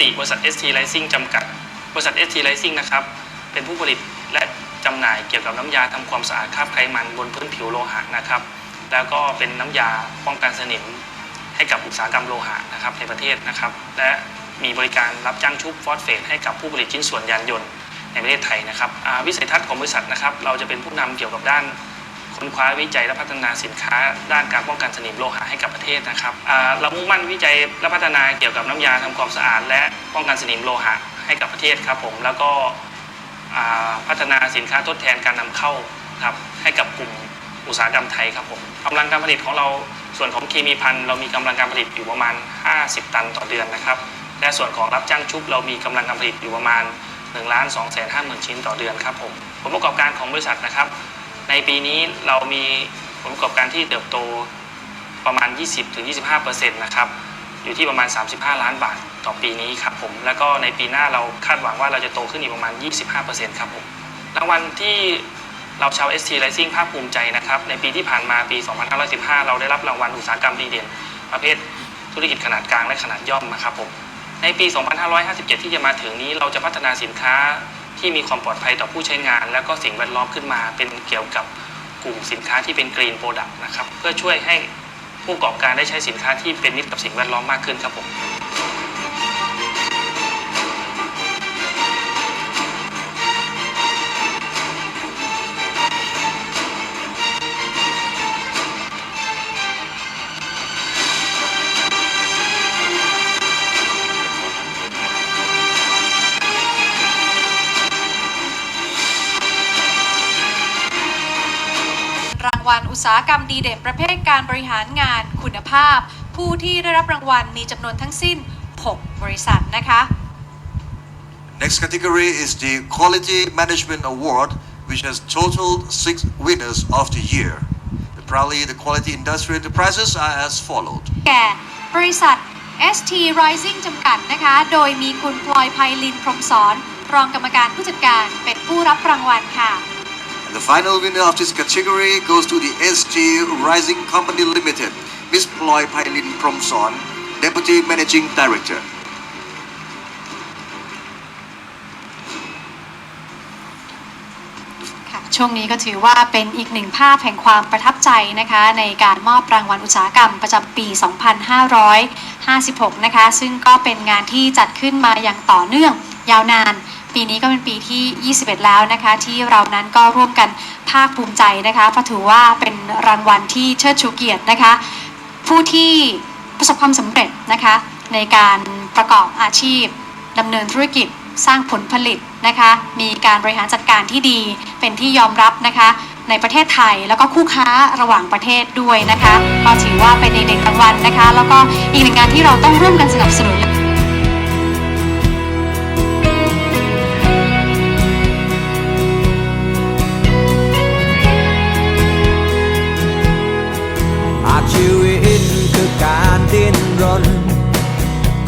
ติบริษัท ST Rising จำกัด บริษัท ST Rising นะครับ เป็นผู้ผลิตและจำหน่ายเกี่ยวกับน้ำยาทำความสะอาดคราบไขมันบนพื้นผิวโลหะนะครับ แล้วก็เป็นน้ำยาป้องกันสนิมให้กับอุตสาหกรรมโลหะนะครับในประเทศนะครับ และมีบริการรับจ้างชุบฟอสเฟตให้กับผู้ผลิตชิ้นส่วนยานยนต์ในประเทศไทยนะครับวิสัยทัศน์ของบริษัทนะครับ เราจะเป็นผู้นำเกี่ยวกับด้าน ค้นคว้าวิจัยและพัฒนาสินค้า ด้านการป้องกันสนิมโลหะให้กับประเทศนะครับเรามุ่งมั่นวิจัยและพัฒนาเกี่ยวกับน้ำยาทำความสะอาด และป้องกันสนิมโลหะให้กับประเทศครับผมแล้วก็พัฒนาสินค้าทดแทนการนำเข้าครับให้กับกลุ่มอุตสาหกรรมไทยครับผมกำลังการผลิตของเราส่วนของเคมีพันเรามีกำลังการผลิตอยู่ประมาณ 50 ตันต่อเดือนนะครับและส่วนของรับจ้างชุบเรามีกำลังการผลิตอยู่ประมาณ1ล้าน2แสน5หมื่นชิ้นต่อเดือนครับผมผลประกอบการของบริษัทนะครับ ในปีนี้เรามีผลประกอบการที่เติบโตประมาณ 20-25%นะครับ อยู่ที่ประมาณ 35 ล้านบาทต่อปีนี้ครับผม แล้วก็ในปีหน้าเราคาดหวังว่าเราจะโตขึ้นอีกประมาณ 25%ครับผม รางวัลที่เราชาว ST Rising ภาคภูมิใจนะครับ ในปีที่ผ่านมาปี 2515 เราได้รับรางวัลอุตสาหกรรมดีเด่น ประเภทธุรกิจขนาดกลางและขนาดย่อมนะครับผม ในปี 2557 ที่จะมาถึงนี้เราจะพัฒนาสินค้า ที่มีความปลอดภัยต่อผู้ใช้งาน และก็สิ่งแวดล้อมขึ้นมา เป็นเกี่ยวกับกลุ่มสินค้าที่เป็น Green Product นะครับเพื่อช่วยให้ผู้ประกอบการได้ใช้สินค้าที่เป็นมิตรกับสิ่งแวดล้อมมากขึ้นครับผม สาหกรรมดีเด่นประเภทการบริหารงานคุณภาพ ผู้ที่ได้รับรางวัลมีจำนวนทั้งสิ้น 6 บริษัทนะคะ Next category is the Quality Management Award, which has totaled six winners of the year. Proudly, the Quality Industry Enterprises are as followed. แก่บริษัท ST Rising จำกัดนะคะ โดยมีคุณพลอยไพลินพรหมสอน รองกรรมการผู้จัดการเป็นผู้รับรางวัลค่ะ And the final winner of this category goes to the SG Rising Company Limited, Ms. Ploy Pailin Promson, Deputy Managing Director. ค่ะช่วงนี้ก็ถือว่าเป็นอีกหนึ่งภาพแห่งความประทับใจนะคะในการมอบรางวัลอุตสาหกรรมประจำปี 2556 นะคะ ซึ่งก็เป็นงานที่จัดขึ้นมาอย่างต่อเนื่องยาวนาน ปีนี้ก็เป็นปีที่ 21 แล้วนะคะ ที่เรานั้นก็ร่วมกันภาคภูมิใจนะคะเพราะถือว่าเป็นรางวัลที่เชิดชูเกียรตินะคะ ผู้ที่ประสบความสำเร็จนะคะ ในการประกอบอาชีพดำเนินธุรกิจสร้างผลผลิตนะคะ มีการบริหารจัดการที่ดีเป็นที่ยอมรับนะคะ ในประเทศไทยแล้วก็คู่ค้าระหว่างประเทศด้วยนะคะ ก็ถือว่าเป็นอีกหนึ่งรางวัลนะคะ แล้วก็อีกหนึ่งงานที่เราต้องร่วมกันสนับสนุน